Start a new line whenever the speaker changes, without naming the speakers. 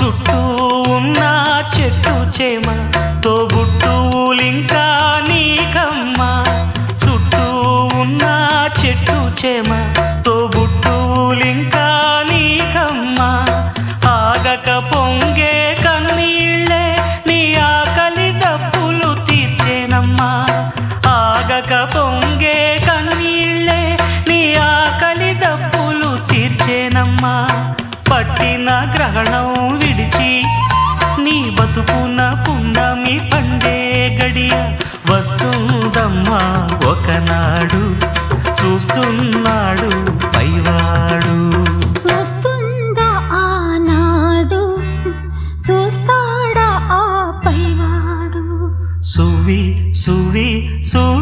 చుట్టూ ఉన్న చెట్టు చేమ తోబుట్టువులింకా నీకమ్మ. చుట్టూ ఉన్న చెట్టు చేమ తోబుట్టువులింకా నీకమ్మ. ఆగక పొంగే కన్నీళ్ళే నీ ఆకలి తప్పులు తీర్చేనమ్మా. ఆగక పొంగే కన్నీళ్ళే నీ ఆకలి తప్పులు తీర్చేనమ్మా. పట్టిన గ్రహణం పసుపున పున్నమి పండే గడియ వస్తుందమ్మా ఒకనాడు చూస్తున్నాడు పైవాడు.
వస్తుందా ఆనాడు? చూస్తాడా ఆ పైవాడు? సువి సువి సువి